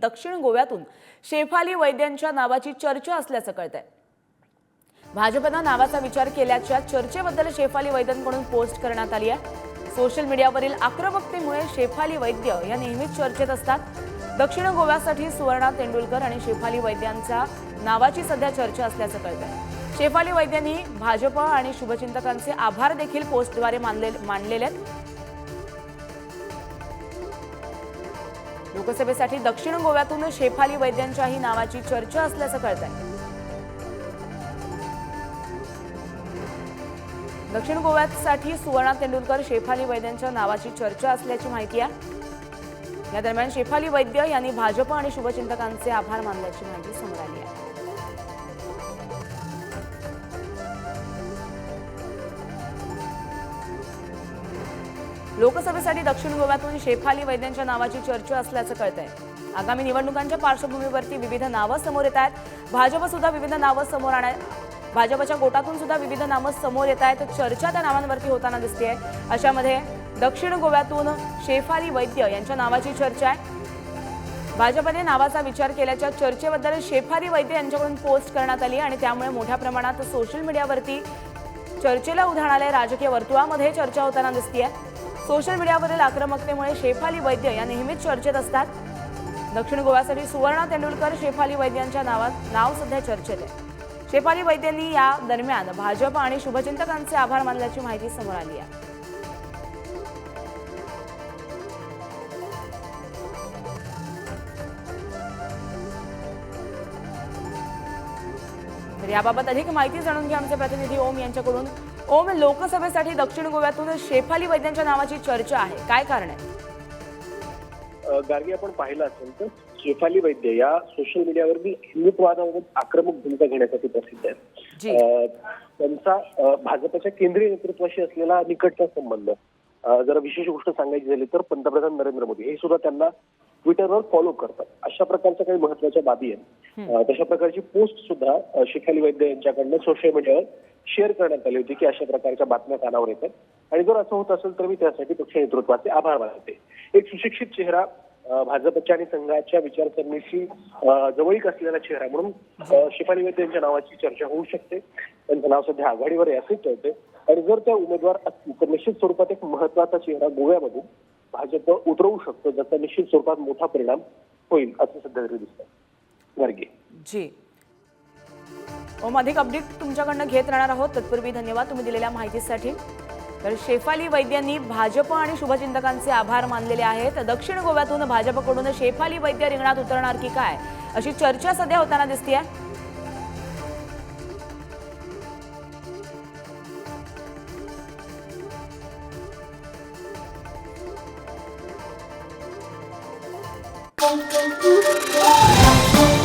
दक्षिण गोव्यातून शेफाली वैद्यांच्या नावाची चर्चा असल्याचं कळतंय. भाजपनं नावाचा विचार केल्याच्या चर्चेबद्दल शेफाली वैद्यांकडून पोस्ट करण्यात आली आहे. सोशल मीडियावरील आक्रमकतेमुळे शेफाली वैद्य या नेहमीच चर्चेत असतात. दक्षिण गोव्यासाठी सुवर्णा तेंडुलकर आणि शेफाली वैद्यांच्या नावाची सध्या चर्चा असल्याचं कळत आहे शेफाली वैद्यांनी भाजप आणि शुभचिंतकांचे आभार देखील पोस्टद्वारे मानले मानलेले आहेत. लोकसभेसाठी दक्षिण गोव्यातून शेफाली वैद्यांच्याही नावाची चर्चा असल्याचं कळतंय. दक्षिण गोव्यासाठी सुवर्णा तेंडुलकर शेफाली वैद्यांच्या नावाची चर्चा असल्याची माहिती आहे. या दरम्यान शेफाली वैद्य यांनी भाजप आणि शुभचिंतकांचे आभार मानल्याची माहिती समोर आली आहे. लोकसभेसाठी दक्षिण गोव्यातून शेफाली वैद्यांच्या नावाची चर्चा असल्याचं कळतंय. आगामी निवडणुकांच्या पार्श्वभूमीवरती विविध नावं समोर येत आहेत. भाजप सुद्धा विविध नावं समोर आणत भाजपच्या गोटातून सुद्धा विविध नावं समोर येत आहेत. चर्चा त्या नावांवरती होताना दिसते अशामध्ये दक्षिण गोव्यातून शेफाली वैद्य यांच्या नावाची चर्चा आहे. भाजपने नावाचा विचार केल्याच्या चर्चेबद्दल शेफाली वैद्य यांच्याकडून पोस्ट करण्यात आली आणि त्यामुळे मोठ्या प्रमाणात सोशल मीडियावरती चर्चेला उधाण आले राजकीय वर्तुळामध्ये चर्चा होताना दिसतीये. सोशल मीडियावरील आक्रमकतेमुळे शेफाली वैद्य या नेहमीच चर्चेत असतात. दक्षिण गोव्यासाठी सुवर्णा तेंडुलकर शेफाली वैद्य यांच्या नावात नाव सध्या चर्चेत आहे. शेफाली वैद्यांनी या दरम्यान भाजप आणि शुभचिंतकांचे आभार मानल्याची माहिती समोर आली आहे. तर याबाबत अधिक माहिती जाणून घ्या आमचे प्रतिनिधी ओम यांच्याकडून. ओम लोकसभेसाठी दक्षिण गोव्यातून शेफाली वैद्यांच्या नावाची चर्चा आहे. काय कारण आहे? गार्गी आपण पाहिलं असेल तर शेफाली वैद्य या सोशल मीडियावरती हिंदुत्ववादाबाबत आक्रमक भूमिका घेण्यासाठी प्रसिद्ध आहेत. त्यांचा भाजपच्या केंद्रीय नेतृत्वाशी असलेला निकटचा संबंध. जर विशेष गोष्ट सांगायची झाली तर पंतप्रधान नरेंद्र मोदी हे सुद्धा त्यांना ट्विटरवर फॉलो करतात. अशा प्रकारच्या काही महत्त्वाच्या बाबी आहेत. तशा प्रकारची पोस्ट सुद्धा अ, शेफाली वैद्य यांच्याकडनं सोशल मीडियावर शेअर करण्यात आली होती की अशा प्रकारच्या बातम्या कानावर येतात. आणि जर असं होत असेल तर मी त्यासाठी पक्ष नेतृत्वाचे आभार मानते. एक सुशिक्षित चेहरा भाजपच्या आणि संघाच्या विचारसरणीशी जवळीक असलेला चेहरा म्हणून शिपाली शेफाली वैद्य यांच्या नावाची चर्चा होऊ शकते. त्यांचं नाव सध्या आघाडीवर आहे असेच कळते आणि जर त्या उमेदवार असतील तर निश्चित स्वरूपात एक महत्त्वाचा चेहरा गोव्यामधून भाजप उतरवू शकतो ज्याचा निश्चित स्वरूपात मोठा परिणाम होईल असं सध्या तरी दिसतं गार्गे जी. ओम अधिक अपडेट तुमच्याकडनं घेत राहणार आहोत. तत्पूर्वी धन्यवाद तुम्ही दिलेल्या माहितीसाठी. तर शेफाली वैद्यांनी भाजप आणि शुभचिंतकांचे आभार मानलेले आहेत दक्षिण गोव्यातून भाजपकडून शेफाली वैद्य रिंगणात उतरणार की काय अशी चर्चा सध्या होताना दिसतीये Thank you.